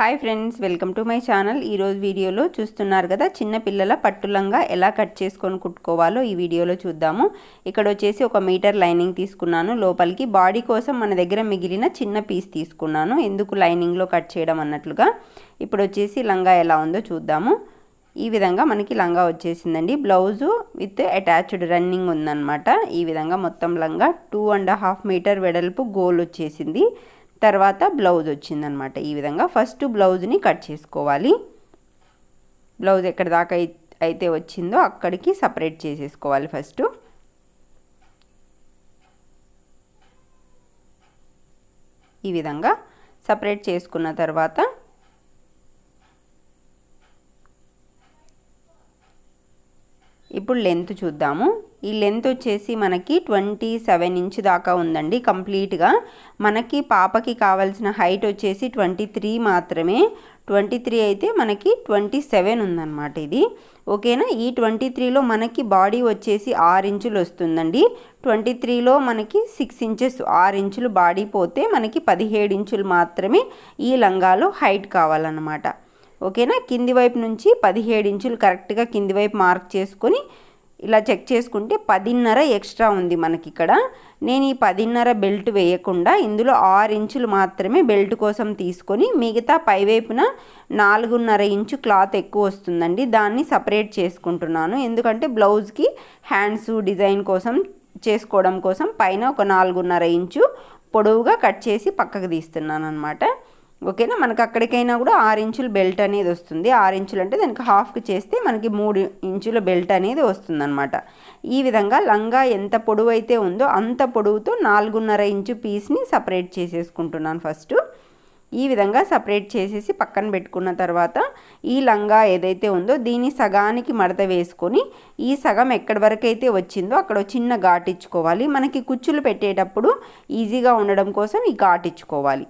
Hi friends welcome to my channel. ఈరోజు వీడియోలో చూస్తున్నారు కదా చిన్న పిల్లల పట్టులంగా ఎలా కట్ చేసుకొని కుట్టుకోవాలో ఈ వీడియోలో చూద్దాము. ఇక్కడ వచ్చేసి ఒక మీటర్ లైనింగ్ తీసుకున్నాను. లోపలికి బాడీ కోసం మన దగ్గర మిగిలిన చిన్న పీస్ తీసుకున్నాను. ఎందుకు లైనింగ్లో కట్ చేయడం అన్నట్లుగా. ఇప్పుడు వచ్చేసి లంగా ఎలా ఉందో చూద్దాము. ఈ విధంగా మనకి లంగా వచ్చేసిందండి. బ్లౌజు విత్ అటాచ్డ్ రన్నింగ్ ఉందన్నమాట. ఈ విధంగా మొత్తం లంగా టూ అండ్ హాఫ్ మీటర్ వెడల్పు గోల్ వచ్చేసింది. తర్వాత బ్లౌజ్ వచ్చిందనమాట. ఈ విధంగా ఫస్ట్ బ్లౌజ్ని కట్ చేసుకోవాలి. బ్లౌజ్ ఎక్కడ దాకా అయితే వచ్చిందో అక్కడికి సపరేట్ చేసేసుకోవాలి ఫస్ట్. ఈ విధంగా సపరేట్ చేసుకున్న తర్వాత ఇప్పుడు లెంత్ చూద్దాము. ఈ లెంత్ వచ్చేసి మనకి ట్వంటీ సెవెన్ ఇంచ్ దాకా ఉందండి కంప్లీట్గా. మనకి పాపకి కావాల్సిన హైట్ వచ్చేసి ట్వంటీ త్రీ మాత్రమే. ట్వంటీ త్రీ అయితే మనకి ట్వంటీ సెవెన్ ఉందన్నమాట ఇది. ఓకేనా? ఈ ట్వంటీ త్రీలో మనకి బాడీ వచ్చేసి ఆరు ఇంచులు వస్తుందండి. ట్వంటీ త్రీలో మనకి సిక్స్ ఇంచెస్ ఆరు ఇంచులు బాడీ పోతే మనకి పదిహేడు ఇంచులు మాత్రమే ఈ లంగాలో హైట్ కావాలన్నమాట. ఓకేనా? కింది వైపు నుంచి పదిహేడు ఇంచులు కరెక్ట్గా కింది వైపు మార్క్ చేసుకొని ఇలా చెక్ చేసుకుంటే పదిన్నర ఎక్స్ట్రా ఉంది మనకి ఇక్కడ నేను ఈ పదిన్నర బెల్ట్ వేయకుండా ఇందులో ఆరు ఇంచులు మాత్రమే బెల్ట్ కోసం తీసుకొని మిగతా పైవైపున నాలుగున్నర ఇంచు క్లాత్ ఎక్కువ వస్తుందండి. దాన్ని సపరేట్ చేసుకుంటున్నాను. ఎందుకంటే బ్లౌజ్కి హ్యాండ్స్ డిజైన్ కోసం చేసుకోవడం కోసం పైన ఒక నాలుగున్నర ఇంచు పొడవుగా కట్ చేసి పక్కకు తీస్తున్నాను అనమాట ఓకేనా? మనకు అక్కడికైనా కూడా ఆరు ఇంచుల బెల్ట్ అనేది వస్తుంది. ఆరు ఇంచులు అంటే దానికి హాఫ్కి చేస్తే మనకి మూడు ఇంచుల బెల్ట్ అనేది వస్తుందన్నమాట. ఈ విధంగా లంగా ఎంత పొడవు అయితే ఉందో అంత పొడవుతో నాలుగున్నర ఇంచు పీస్ని సపరేట్ చేసేసుకుంటున్నాను ఫస్ట్. ఈ విధంగా సపరేట్ చేసేసి పక్కన పెట్టుకున్న తర్వాత ఈ లంగా ఏదైతే ఉందో దీని సగానికి మడత వేసుకొని ఈ సగం ఎక్కడి వరకు అయితే వచ్చిందో అక్కడ చిన్న ఘాటిచ్చుకోవాలి మనకి కుచ్చులు పెట్టేటప్పుడు ఈజీగా ఉండడం కోసం ఈ ఘాటిచ్చుకోవాలి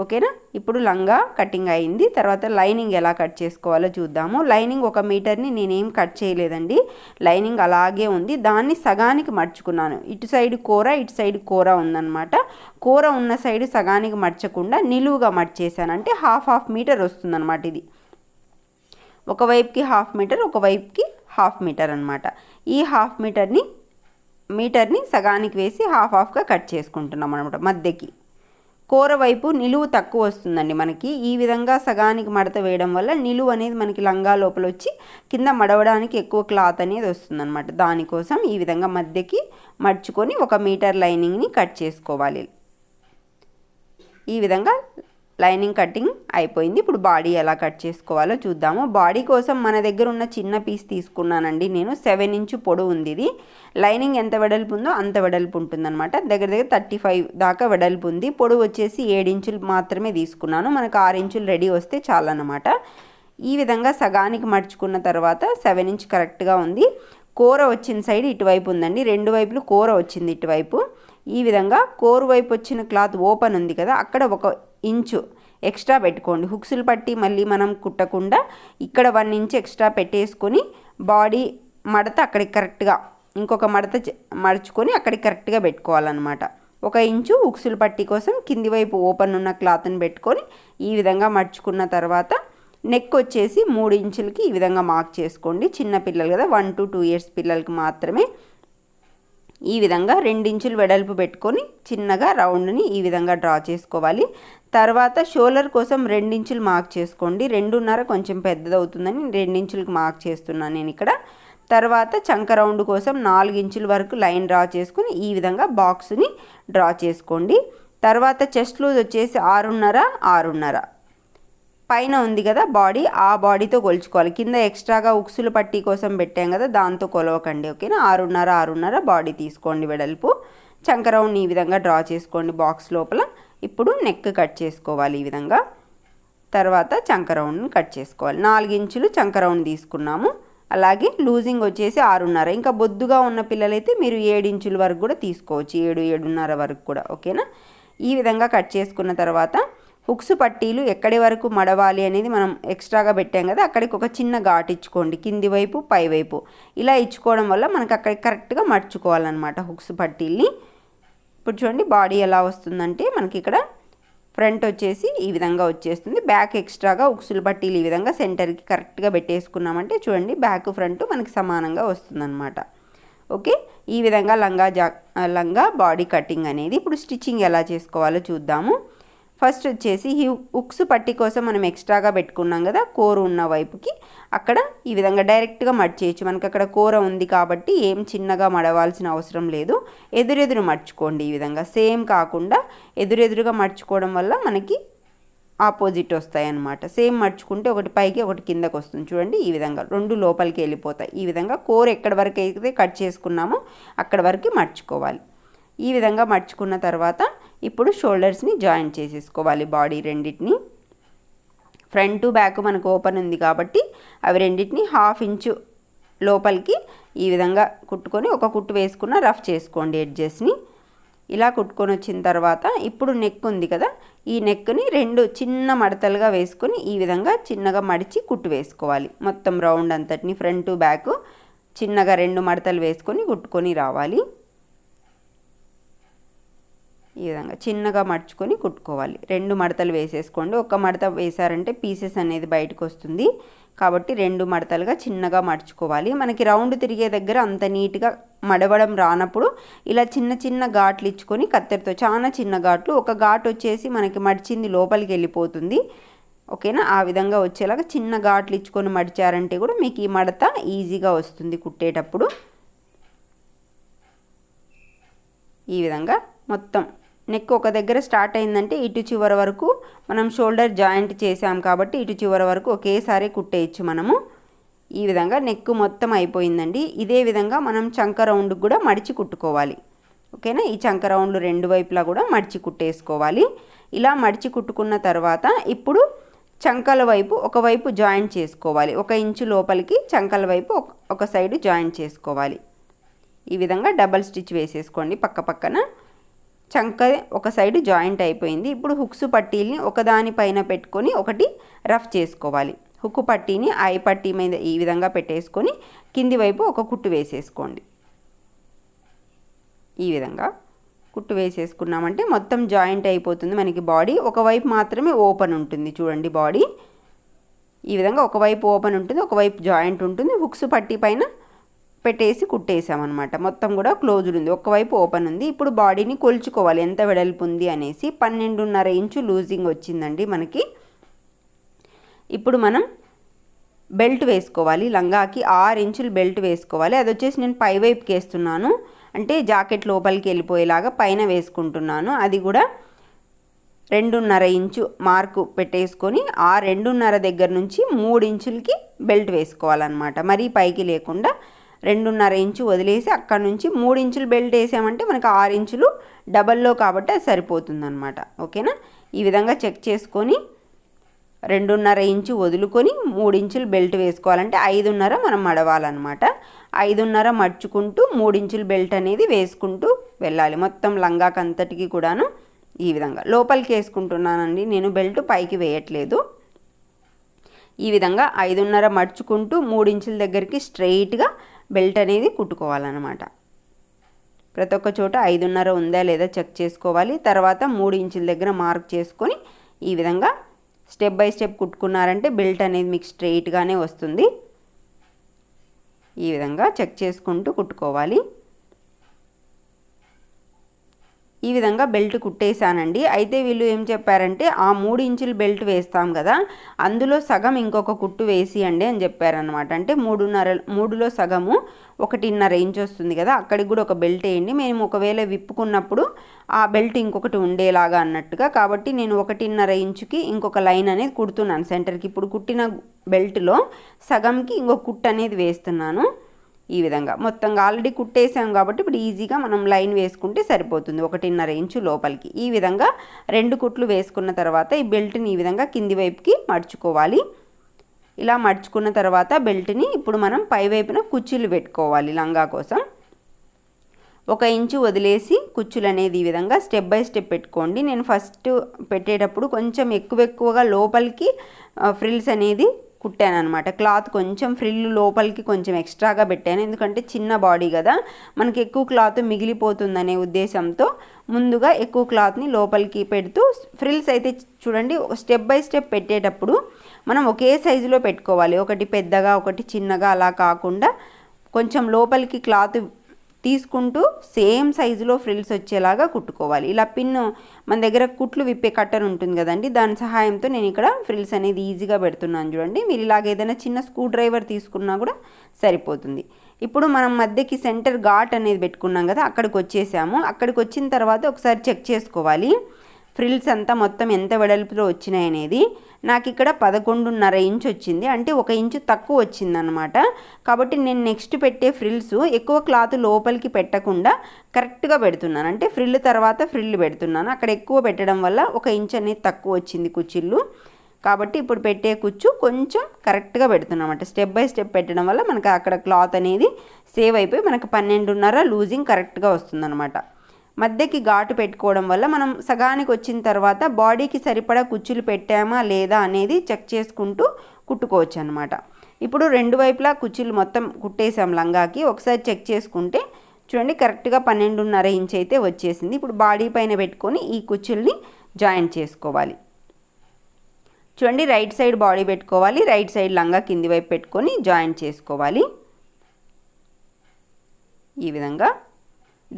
ఓకేనా? ఇప్పుడు లంగా కటింగ్ అయింది. తర్వాత లైనింగ్ ఎలా కట్ చేసుకోవాలో చూద్దాము. లైనింగ్ ఒక మీటర్ని నేనేం కట్ చేయలేదండి. లైనింగ్ అలాగే ఉంది. దాన్ని సగానికి మర్చుకున్నాను. ఇటు సైడ్ కూర ఇటు సైడ్ కూర ఉందన్నమాట. కూర ఉన్న సైడ్ సగానికి మర్చకుండా నిలువుగా మర్చేసాను అంటే హాఫ్ హాఫ్ మీటర్ వస్తుందన్నమాట ఇది. ఒకవైపుకి హాఫ్ మీటర్ ఒకవైపుకి హాఫ్ మీటర్ అనమాట ఈ హాఫ్ మీటర్ని మీటర్ని సగానికి వేసి హాఫ్ హాఫ్గా కట్ చేసుకుంటున్నాం అనమాట మధ్యకి. కూర వైపు నిలువు తక్కువ వస్తుందండి మనకి. ఈ విధంగా సగానికి మడత వేయడం వల్ల నిలువు అనేది మనకి లంగా లోపల వచ్చి కింద మడవడానికి ఎక్కువ క్లాత్ అనేది వస్తుందన్నమాట. దానికోసం ఈ విధంగా మధ్యకి మడుచుకొని ఒక మీటర్ లైనింగ్ని కట్ చేసుకోవాలి. ఈ విధంగా లైనింగ్ కటింగ్ అయిపోయింది. ఇప్పుడు బాడీ ఎలా కట్ చేసుకోవాలో చూద్దాము. బాడీ కోసం మన దగ్గర ఉన్న చిన్న పీస్ తీసుకున్నానండి నేను. సెవెన్ ఇంచు పొడవు ఉంది ఇది. లైనింగ్ ఎంత వెడల్పు ఉందో అంత వెడల్పు ఉంటుందన్నమాట. దగ్గర దగ్గర థర్టీ ఫైవ్ దాకా వెడల్పు ఉంది. పొడవు వచ్చేసి ఏడించులు మాత్రమే తీసుకున్నాను. మనకు ఆరు ఇంచులు రెడీ వస్తే చాలన్నమాట. ఈ విధంగా సగానికి మడుచుకున్న తర్వాత సెవెన్ ఇంచ్ కరెక్ట్గా ఉంది. కూర వచ్చిన సైడ్ ఇటువైపు ఉందండి. రెండు వైపులు కూర వచ్చింది ఇటువైపు. ఈ విధంగా కోరు వైపు వచ్చిన క్లాత్ ఓపెన్ ఉంది కదా అక్కడ ఒక ఇంచు ఎక్స్ట్రా పెట్టుకోండి. హుక్స్లు పట్టి మళ్ళీ మనం కుట్టకుండా ఇక్కడ వన్ ఇంచ్ ఎక్స్ట్రా పెట్టేసుకొని బాడీ మడత అక్కడికి కరెక్ట్గా ఇంకొక మడత మడుచుకొని అక్కడికి కరెక్ట్గా పెట్టుకోవాలన్నమాట. ఒక ఇంచు ఉక్సులు పట్టి కోసం కింది వైపు ఓపెన్ ఉన్న క్లాత్ని పెట్టుకొని ఈ విధంగా మడుచుకున్న తర్వాత నెక్ వచ్చేసి మూడు ఇంచులకి ఈ విధంగా మార్క్ చేసుకోండి. చిన్న పిల్లలు కదా వన్ టు టూ ఇయర్స్ పిల్లలకి మాత్రమే ఈ విధంగా రెండించులు వెడల్పు పెట్టుకొని చిన్నగా రౌండ్ని ఈ విధంగా డ్రా చేసుకోవాలి. తర్వాత షోల్డర్ కోసం రెండించులు మార్క్ చేసుకోండి. రెండున్నర కొంచెం పెద్దదవుతుందని రెండించులకు మార్క్ చేస్తున్నాను నేను ఇక్కడ. తర్వాత చంక రౌండ్ కోసం నాలుగు ఇంచుల వరకు లైన్ డ్రా చేసుకుని ఈ విధంగా బాక్స్ని డ్రా చేసుకోండి. తర్వాత చెస్ట్ లూజ్ వచ్చేసి ఆరున్నర ఆరున్నర. పైన ఉంది కదా బాడీ ఆ బాడీతో కొలుచుకోవాలి. కింద ఎక్స్ట్రాగా ఉక్సులు పట్టీ కోసం పెట్టాం కదా దాంతో కొలవకండి ఓకేనా? ఆరున్నర ఆరున్నర బాడీ తీసుకోండి వెడల్పు. చంకరౌండ్ ఈ విధంగా డ్రా చేసుకోండి బాక్స్ లోపల. ఇప్పుడు నెక్ కట్ చేసుకోవాలి ఈ విధంగా. తర్వాత చంకరౌండ్ని కట్ చేసుకోవాలి. నాలుగు ఇంచులు చంకరౌండ్ తీసుకున్నాము. అలాగే లూజింగ్ వచ్చేసి ఆరున్నర. ఇంకా బొద్దుగా ఉన్న పిల్లలైతే మీరు ఏడు ఇంచుల వరకు కూడా తీసుకోవచ్చు. ఏడు ఏడున్నర వరకు కూడా ఓకేనా? ఈ విధంగా కట్ చేసుకున్న తర్వాత హుక్స్ పట్టీలు ఎక్కడి వరకు మడవాలి అనేది మనం ఎక్స్ట్రాగా పెట్టాం కదా అక్కడికి ఒక చిన్న ఘాట్ ఇచ్చుకోండి కింది వైపు పై వైపు. ఇలా ఇచ్చుకోవడం వల్ల మనకి అక్కడికి కరెక్ట్గా మర్చుకోవాలన్నమాట హుక్స్ పట్టీల్ని. ఇప్పుడు చూడండి బాడీ ఎలా వస్తుందంటే మనకి ఇక్కడ ఫ్రంట్ వచ్చేసి ఈ విధంగా వచ్చేస్తుంది. బ్యాక్ ఎక్స్ట్రాగా ఉక్సులు పట్టీలు ఈ విధంగా సెంటర్కి కరెక్ట్గా పెట్టేసుకున్నామంటే చూడండి బ్యాక్ ఫ్రంట్ మనకి సమానంగా వస్తుందన్నమాట. ఓకే? ఈ విధంగా లంగా జా లంగా బాడీ కటింగ్ అనేది ఇప్పుడు స్టిచ్చింగ్ ఎలా చేసుకోవాలో చూద్దాము. ఫస్ట్ వచ్చేసి ఈ ఉక్స్ పట్టి కోసం మనం ఎక్స్ట్రాగా పెట్టుకున్నాం కదా కూర ఉన్న వైపుకి. అక్కడ ఈ విధంగా డైరెక్ట్గా మడిచేయచ్చు మనకి అక్కడ కూర ఉంది కాబట్టి ఏం చిన్నగా మడవాల్సిన అవసరం లేదు. ఎదురెదురు మర్చుకోండి ఈ విధంగా. సేమ్ కాకుండా ఎదురెదురుగా మర్చుకోవడం వల్ల మనకి ఆపోజిట్ వస్తాయి అన్నమాట సేమ్ మర్చుకుంటే ఒకటి పైకి ఒకటి కిందకు వస్తుంది. చూడండి ఈ విధంగా రెండు లోపలికి వెళ్ళిపోతాయి. ఈ విధంగా కూర ఎక్కడి వరకు అయితే కట్ చేసుకున్నామో అక్కడ వరకు మర్చుకోవాలి ఈ విధంగా మర్చుకున్న తర్వాత ఇప్పుడు షోల్డర్స్ని జాయిన్ చేసేసుకోవాలి బాడీ రెండింటిని. ఫ్రంట్ బ్యాక్ మనకు ఓపెన్ ఉంది కాబట్టి అవి రెండింటిని హాఫ్ ఇంచు లోపలికి ఈ విధంగా కుట్టుకొని ఒక కుట్టు వేసుకున్న రఫ్ చేసుకోండి ఎడ్జెస్ని ఇలా కుట్టుకొని వచ్చిన తర్వాత ఇప్పుడు నెక్ ఉంది కదా ఈ నెక్ని రెండు చిన్న మడతలుగా వేసుకొని ఈ విధంగా చిన్నగా మడిచి కుట్టు వేసుకోవాలి. మొత్తం రౌండ్ అంతటిని ఫ్రంట్ బ్యాక్ చిన్నగా రెండు మడతలు వేసుకొని కుట్టుకొని రావాలి. ఈ విధంగా చిన్నగా మడుచుకొని కుట్టుకోవాలి. రెండు మడతలు వేసేసుకోండి. ఒక మడత వేసారంటే పీసెస్ అనేది బయటకు వస్తుంది. కాబట్టి రెండు మడతలుగా చిన్నగా మడుచుకోవాలి. మనకి రౌండ్ తిరిగే దగ్గర అంత నీట్గా మడవడం రానప్పుడు ఇలా చిన్న చిన్న ఘాట్లు ఇచ్చుకొని కత్తెరతో చాలా చిన్న ఘాట్లు ఒక ఘాట్ వచ్చేసి మనకి మడిచింది లోపలికి వెళ్ళిపోతుంది. ఓకేనా? ఆ విధంగా వచ్చేలాగా చిన్న ఘాట్లు ఇచ్చుకొని మడిచారంటే కూడా మీకు ఈ మడత ఈజీగా వస్తుంది కుట్టేటప్పుడు. ఈ విధంగా మొత్తం నెక్ ఒక దగ్గర స్టార్ట్ అయిందంటే ఇటు చివరి వరకు మనం షోల్డర్ జాయింట్ చేసాం కాబట్టి ఇటు చివరి వరకు ఒకేసారి కుట్టేయచ్చు మనము. ఈ విధంగా నెక్ మొత్తం అయిపోయిందండి. ఇదే విధంగా మనం చంక రౌండ్కి కూడా మడిచి కుట్టుకోవాలి. ఓకేనా ఈ చంక రౌండ్లు రెండు వైపులా కూడా మడిచి కుట్టేసుకోవాలి. ఇలా మడిచి కుట్టుకున్న తర్వాత ఇప్పుడు చంకల వైపు ఒకవైపు జాయిన్ చేసుకోవాలి. ఒక ఇంచు లోపలికి చంకల వైపు ఒక సైడు జాయిన్ చేసుకోవాలి. ఈ విధంగా డబల్ స్టిచ్ వేసేసుకోండి పక్క పక్కన. చంక ఒక సైడ్ జాయింట్ అయిపోయింది. ఇప్పుడు హుక్స్ పట్టీల్ని ఒకదాని పైన పెట్టుకొని ఒకటి రఫ్ చేసుకోవాలి. హుక్ పట్టీని ఐ పట్టీ మీద ఈ విధంగా పెట్టేసుకొని కింది వైపు ఒక కుట్టు వేసేసుకోండి. ఈ విధంగా కుట్టు వేసేసుకున్నామంటే మొత్తం జాయింట్ అయిపోతుంది మనకి బాడీ. ఒకవైపు మాత్రమే ఓపెన్ ఉంటుంది చూడండి బాడీ. ఈ విధంగా ఒకవైపు ఓపెన్ ఉంటుంది ఒకవైపు జాయింట్ ఉంటుంది. హుక్స్ పట్టీ పైన పెట్టేసి కుట్టేసామన్నమాట మొత్తం కూడా క్లోజ్డ్ ఉంది. ఒకవైపు ఓపెన్ ఉంది. ఇప్పుడు బాడీని కొలుచుకోవాలి. ఎంత వెడల్పు ఉంది అనేసి పన్నెండున్నర ఇంచు లూజింగ్ వచ్చిందండి మనకి. ఇప్పుడు మనం బెల్ట్ వేసుకోవాలి. లంగాకి ఆరు ఇంచులు బెల్ట్ వేసుకోవాలి. అది వచ్చేసి నేను పై వైపుకి వేస్తున్నాను. అంటే జాకెట్ లోపలికి వెళ్ళిపోయేలాగా పైన వేసుకుంటున్నాను. అది కూడా రెండున్నర ఇంచు మార్కు పెట్టేసుకొని ఆ రెండున్నర దగ్గర నుంచి మూడు ఇంచులకి బెల్ట్ వేసుకోవాలన్నమాట. మరీ పైకి లేకుండా రెండున్నర ఇంచు వదిలేసి అక్కడ నుంచి మూడు ఇంచులు బెల్ట్ వేసామంటే మనకు ఆరు ఇంచులు డబల్లో కాబట్టి అది సరిపోతుంది అనమాట ఓకేనా? ఈ విధంగా చెక్ చేసుకొని రెండున్నర ఇంచు వదులుకొని మూడు ఇంచులు బెల్ట్ వేసుకోవాలంటే ఐదున్నర మనం మడవాలన్నమాట ఐదున్నర మడుచుకుంటూ మూడించులు బెల్ట్ అనేది వేసుకుంటూ వెళ్ళాలి. మొత్తం లంగాకంతటికి కూడాను ఈ విధంగా. లోపలికి వేసుకుంటున్నానండి. నేను బెల్ట్ పైకి వేయట్లేదు. ఈ విధంగా ఐదున్నర మడుచుకుంటూ మూడించుల దగ్గరికి స్ట్రైట్గా బెల్ట్ అనేది కుట్టుకోవాలన్నమాట. ప్రతి ఒక్క చోట ఐదున్నర ఉందా లేదా చెక్ చేసుకోవాలి. తర్వాత మూడు ఇంచుల దగ్గర మార్క్ చేసుకొని ఈ విధంగా స్టెప్ బై స్టెప్ కుట్టుకున్నారంటే బెల్ట్ అనేది మీకు స్ట్రెయిట్గానే వస్తుంది. ఈ విధంగా చెక్ చేసుకుంటూ కుట్టుకోవాలి. ఈ విధంగా బెల్ట్ కుట్టేశానండి. అయితే వీళ్ళు ఏం చెప్పారంటే ఆ మూడు ఇంచుల బెల్ట్ వేస్తాం కదా అందులో సగం ఇంకొక కుట్టు వేసియండి అని చెప్పారనమాట అంటే మూడున్నర మూడులో సగము ఒకటిన్నర ఇంచ్ వస్తుంది కదా అక్కడికి కూడా ఒక బెల్ట్ వేయండి. మేము ఒకవేళ విప్పుకున్నప్పుడు ఆ బెల్ట్ ఇంకొకటి ఉండేలాగా అన్నట్టుగా కాబట్టి నేను ఒకటిన్నర ఇంచుకి ఇంకొక లైన్ అనేది కుడుతున్నాను. సెంటర్కి ఇప్పుడు కుట్టిన బెల్ట్లో సగంకి ఇంకొక కుట్టు అనేది వేస్తున్నాను. ఈ విధంగా. మొత్తంగా ఆల్రెడీ కుట్టేసాం కాబట్టి ఇప్పుడు ఈజీగా మనం లైన్ వేసుకుంటే సరిపోతుంది. ఒకటిన్నర ఇంచు లోపలికి. ఈ విధంగా రెండు కుట్లు వేసుకున్న తర్వాత ఈ బెల్ట్ని ఈ విధంగా కింది వైపుకి మడుచుకోవాలి. ఇలా మడుచుకున్న తర్వాత బెల్ట్ని ఇప్పుడు మనం పై వైపున కుచ్చులు పెట్టుకోవాలి లంగా కోసం. ఒక ఇంచు వదిలేసి కుచ్చులు అనేది ఈ విధంగా స్టెప్ బై స్టెప్ పెట్టుకోండి. నేను ఫస్ట్ పెట్టేటప్పుడు కొంచెం ఎక్కువ ఎక్కువగా లోపలికి ఫ్రిల్స్ అనేది కుట్టాను అనమాట క్లాత్ కొంచెం ఫ్రిల్ లోపలికి కొంచెం ఎక్స్ట్రాగా పెట్టాను. ఎందుకంటే చిన్న బాడీ కదా. మనకి ఎక్కువ క్లాత్ మిగిలిపోతుందనే ఉద్దేశంతో ముందుగా ఎక్కువ క్లాత్ని లోపలికి పెడుతూ ఫ్రిల్స్ అయితే చూడండి స్టెప్ బై స్టెప్ పెట్టేటప్పుడు మనం ఒకే సైజులో పెట్టుకోవాలి. ఒకటి పెద్దగా ఒకటి చిన్నగా అలా కాకుండా కొంచెం లోపలికి క్లాత్ తీసుకుంటూ సేమ్ సైజులో ఫ్రిల్స్ వచ్చేలాగా కుట్టుకోవాలి. ఇలా పిన్ మన దగ్గర కుట్లు విప్పే కట్టర్ ఉంటుంది కదండి దాని సహాయంతో నేను ఇక్కడ ఫ్రిల్స్ అనేది ఈజీగా పెడుతున్నాను చూడండి. మీరు ఇలాగ ఏదైనా చిన్న స్క్రూ డ్రైవర్ తీసుకున్నా కూడా సరిపోతుంది. ఇప్పుడు మనం మధ్యకి సెంటర్ ఘాట్ అనేది పెట్టుకున్నాం కదా అక్కడికి వచ్చేసాము. అక్కడికి వచ్చిన తర్వాత ఒకసారి చెక్ చేసుకోవాలి. ఫ్రిల్స్ అంతా మొత్తం ఎంత వెడల్పులో వచ్చినాయి అనేది నాకు ఇక్కడ పదకొండున్నర ఇంచ్ వచ్చింది. అంటే ఒక ఇంచు తక్కువ వచ్చిందనమాట కాబట్టి నేను నెక్స్ట్ పెట్టే ఫ్రిల్స్ ఎక్కువ క్లాత్ లోపలికి పెట్టకుండా కరెక్ట్గా పెడుతున్నాను. అంటే ఫ్రిల్ తర్వాత ఫ్రిల్ పెడుతున్నాను. అక్కడ ఎక్కువ పెట్టడం వల్ల ఒక ఇంచ్ అనేది తక్కువ వచ్చింది కుచ్చిళ్ళు. కాబట్టి ఇప్పుడు పెట్టే కుచ్చు కొంచెం కరెక్ట్గా పెడుతున్నమాట స్టెప్ బై స్టెప్ పెట్టడం వల్ల మనకు అక్కడ క్లాత్ అనేది సేవ్ అయిపోయి మనకు పన్నెండున్నర లూజింగ్ కరెక్ట్గా వస్తుందన్నమాట. మధ్యకి ఘాటు పెట్టుకోవడం వల్ల మనం సగానికి వచ్చిన తర్వాత బాడీకి సరిపడా కుచ్చులు పెట్టామా లేదా అనేది చెక్ చేసుకుంటూ కుట్టుకోవచ్చు అనమాట ఇప్పుడు రెండు వైపులా కుచ్చులు మొత్తం కుట్టేసాం లంగాకి. ఒకసారి చెక్ చేసుకుంటే చూడండి కరెక్ట్గా పన్నెండున్నర ఇంచ్ అయితే వచ్చేసింది. ఇప్పుడు బాడీ పైన పెట్టుకొని ఈ కుచ్చుల్ని జాయిన్ చేసుకోవాలి. చూడండి రైట్ సైడ్ బాడీ పెట్టుకోవాలి రైట్ సైడ్ లంగా కింది వైపు పెట్టుకొని జాయిన్ చేసుకోవాలి. ఈ విధంగా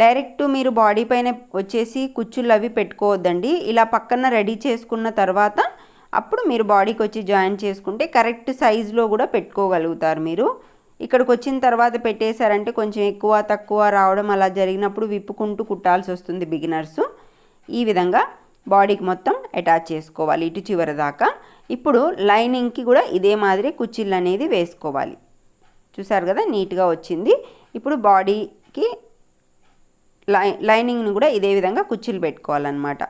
డైరెక్ట్ మీరు బాడీ పైన వచ్చేసి కుచ్చులు అవి పెట్టుకోవద్దండి. ఇలా పక్కన రెడీ చేసుకున్న తర్వాత అప్పుడు మీరు బాడీకి వచ్చి జాయిన్ చేసుకుంటే కరెక్ట్ సైజులో కూడా పెట్టుకోగలుగుతారు మీరు. ఇక్కడికి వచ్చిన తర్వాత పెట్టేశారంటే కొంచెం ఎక్కువ తక్కువ రావడం అలా జరిగినప్పుడు విప్పుకుంటూ కుట్టాల్సి వస్తుంది బిగినర్స్. ఈ విధంగా బాడీకి మొత్తం అటాచ్ చేసుకోవాలి ఇటు చివరి దాకా. ఇప్పుడు లైనింగ్కి కూడా ఇదే మాదిరి కుచ్చిళ్ళు అనేది వేసుకోవాలి. చూసారు కదా నీట్గా వచ్చింది. ఇప్పుడు బాడీకి లై లైనింగ్ని కూడా ఇదే విధంగా కుర్చీలు పెట్టుకోవాలన్నమాట.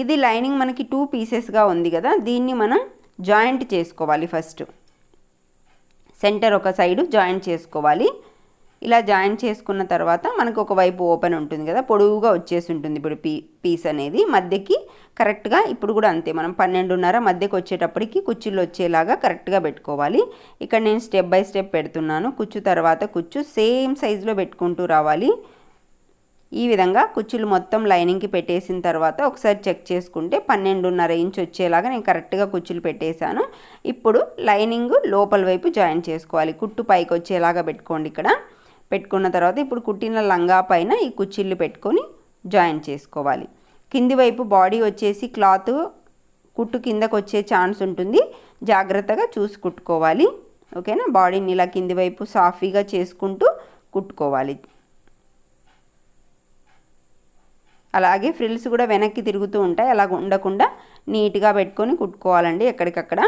ఇది లైనింగ్ మనకి టూ పీసెస్గా ఉంది కదా దీన్ని మనం జాయింట్ చేసుకోవాలి ఫస్ట్. సెంటర్ ఒక సైడు జాయింట్ చేసుకోవాలి. ఇలా జాయింట్ చేసుకున్న తర్వాత మనకు ఒక వైపు ఓపెన్ ఉంటుంది కదా పొడవుగా వచ్చేసి ఉంటుంది ఇప్పుడు పీ పీస్ అనేది. మధ్యకి కరెక్ట్గా ఇప్పుడు కూడా అంతే మనం పన్నెండున్నర మధ్యకి వచ్చేటప్పటికి కుచ్చులు వచ్చేలాగా కరెక్ట్గా పెట్టుకోవాలి. ఇక్కడ నేను స్టెప్ బై స్టెప్ పెడుతున్నాను కుచ్చు తర్వాత కుచ్చు సేమ్ సైజులో పెట్టుకుంటూ రావాలి. ఈ విధంగా కుచ్చులు మొత్తం లైనింగ్కి పెట్టేసిన తర్వాత ఒకసారి చెక్ చేసుకుంటే పన్నెండున్నర ఇంచ్ వచ్చేలాగా నేను కరెక్ట్గా కుచ్చులు పెట్టేశాను. ఇప్పుడు లైనింగ్ లోపల వైపు జాయిన్ చేసుకోవాలి. కుట్టు పైకి వచ్చేలాగా పెట్టుకోండి ఇక్కడ. పెట్టుకున్న తర్వాత ఇప్పుడు కుట్టిన లంగా పైన ఈ కుచ్చిళ్ళు పెట్టుకొని జాయిన్ చేసుకోవాలి. కింది వైపు బాడీ వచ్చేసి క్లాత్ కుట్టు కిందకు వచ్చే ఛాన్స్ ఉంటుంది. జాగ్రత్తగా చూసి కుట్టుకోవాలి. ఓకేనా? బాడీని ఇలా కింది వైపు సాఫీగా చేసుకుంటూ కుట్టుకోవాలి. అలాగే ఫ్రిల్స్ కూడా వెనక్కి తిరుగుతూ ఉంటాయి. అలా ఉండకుండా నీట్గా పెట్టుకొని కుట్టుకోవాలండి ఎక్కడికక్కడ.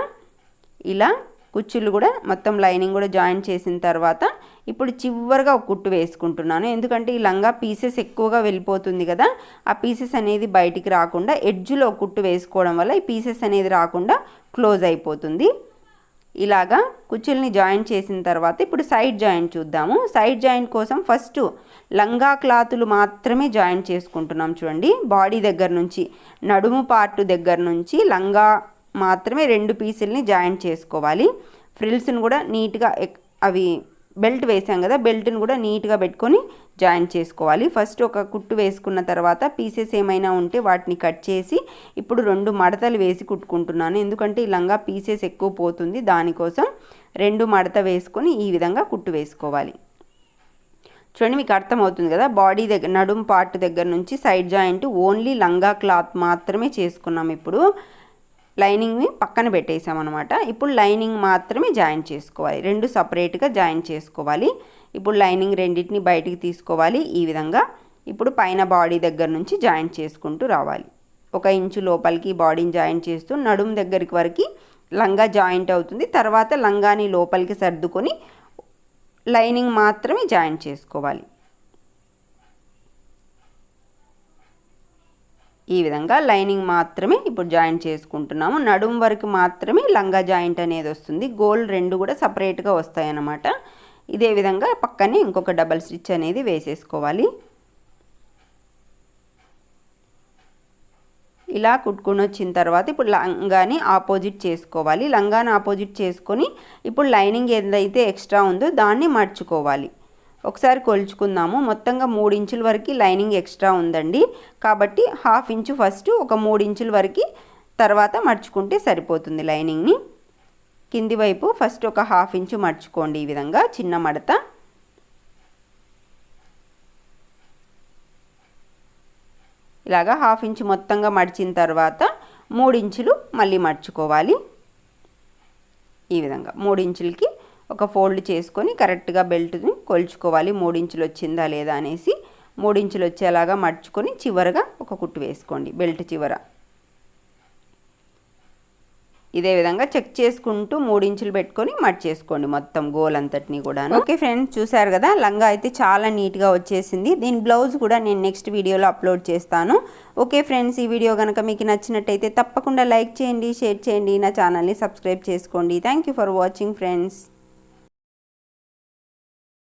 ఇలా కుచ్చులు కూడా మొత్తం లైనింగ్ కూడా జాయిన్ చేసిన తర్వాత ఇప్పుడు చివరిగా ఒక కుట్టు వేసుకుంటున్నాను. ఎందుకంటే ఈ లంగా పీసెస్ ఎక్కువగా వెళ్ళిపోతుంది కదా ఆ పీసెస్ అనేది బయటికి రాకుండా ఎడ్జ్లో కుట్టు వేసుకోవడం వల్ల ఈ పీసెస్ అనేది రాకుండా క్లోజ్ అయిపోతుంది. ఇలాగా కుచ్చుల్ని జాయిన్ చేసిన తర్వాత ఇప్పుడు సైడ్ జాయిన్ చూద్దాము. సైడ్ జాయిన్ కోసం ఫస్ట్ లంగా క్లాతులు మాత్రమే జాయిన్ చేసుకుంటున్నాం చూడండి. బాడీ దగ్గర నుంచి నడుము పార్ట్ దగ్గర నుంచి లంగా మాత్రమే రెండు పీసుల్ని జాయిన్ చేసుకోవాలి. ఫ్రిల్స్ని కూడా నీట్గా అవి బెల్ట్ వేసాం కదా బెల్ట్ని కూడా నీట్గా పెట్టుకొని జాయిన్ చేసుకోవాలి. ఫస్ట్ ఒక కుట్టు వేసుకున్న తర్వాత పీసెస్ ఏమైనా ఉంటే వాటిని కట్ చేసి ఇప్పుడు రెండు మడతలు వేసి కుట్టుకుంటున్నాను. ఎందుకంటే ఈ లంగా పీసెస్ ఎక్కువ పోతుంది దానికోసం రెండు మడత వేసుకొని ఈ విధంగా కుట్టు వేసుకోవాలి. చూడండి మీకు అర్థమవుతుంది కదా బాడీ దగ్గర నడుము పార్ట్ దగ్గర నుంచి సైడ్ జాయింట్ ఓన్లీ లంగా క్లాత్ మాత్రమే చేసుకున్నాం ఇప్పుడు. లైనింగ్ని పక్కన పెట్టేసామన్నమాట. ఇప్పుడు లైనింగ్ మాత్రమే జాయిన్ చేసుకోవాలి. రెండు సపరేట్గా జాయిన్ చేసుకోవాలి. ఇప్పుడు లైనింగ్ రెండింటిని బయటికి తీసుకోవాలి. ఈ విధంగా ఇప్పుడు పైన బాడీ దగ్గర నుంచి జాయిన్ చేసుకుంటూ రావాలి. ఒక ఇంచు లోపలికి బాడీని జాయిన్ చేస్తూ నడుము దగ్గరికి వరకు లంగా జాయింట్ అవుతుంది. తర్వాత లంగాని లోపలికి సర్దుకొని లైనింగ్ మాత్రమే జాయిన్ చేసుకోవాలి. ఈ విధంగా లైనింగ్ మాత్రమే ఇప్పుడు జాయింట్ చేసుకుంటున్నాము. నడుము వరకు మాత్రమే లంగా జాయింట్ అనేది వస్తుంది. గోల్డ్ రెండు కూడా సపరేట్గా వస్తాయి అన్నమాట ఇదే విధంగా పక్కనే ఇంకొక డబల్ స్టిచ్ అనేది వేసేసుకోవాలి. ఇలా కుట్టుకుని వచ్చిన తర్వాత ఇప్పుడు లంగాని ఆపోజిట్ చేసుకోవాలి. లంగాని ఆపోజిట్ చేసుకొని ఇప్పుడు లైనింగ్ ఏదైతే ఎక్స్ట్రా ఉందో దాన్ని మర్చుకోవాలి. ఒకసారి కొలుచుకుందాము. మొత్తంగా మూడు ఇంచుల వరకు లైనింగ్ ఎక్స్ట్రా ఉందండి. కాబట్టి హాఫ్ ఇంచు ఫస్ట్ ఒక మూడు ఇంచుల వరకు తర్వాత మర్చుకుంటే సరిపోతుంది లైనింగ్ని. కింది వైపు ఫస్ట్ ఒక హాఫ్ ఇంచు మర్చుకోండి ఈ విధంగా చిన్న మడత. ఇలాగా హాఫ్ ఇంచు మొత్తంగా మడిచిన తర్వాత మూడించులు మళ్ళీ మర్చుకోవాలి ఈ విధంగా మూడించులకి ఒక ఫోల్డ్ చేసుకొని కరెక్ట్గా బెల్ట్ని కొలుచుకోవాలి. మూడించులు వచ్చిందా లేదా అనేసి మూడించులు వచ్చేలాగా మడుచుకొని చివరగా ఒక కుట్టు వేసుకోండి. బెల్ట్ చివర. ఇదే విధంగా చెక్ చేసుకుంటూ మూడించులు పెట్టుకొని మట్ చేసుకోండి మొత్తం గోల్ అంతటిని కూడా ఓకే ఫ్రెండ్స్ చూసారు కదా? లంగా అయితే చాలా నీట్గా వచ్చేసింది. దీని బ్లౌజ్ కూడా నేను నెక్స్ట్ వీడియోలో అప్లోడ్ చేస్తాను. ఓకే ఫ్రెండ్స్ ఈ వీడియో కనుక మీకు నచ్చినట్టయితే తప్పకుండా లైక్ చేయండి షేర్ చేయండి. నా ఛానల్ని సబ్స్క్రైబ్ చేసుకోండి. Thank for watching friends.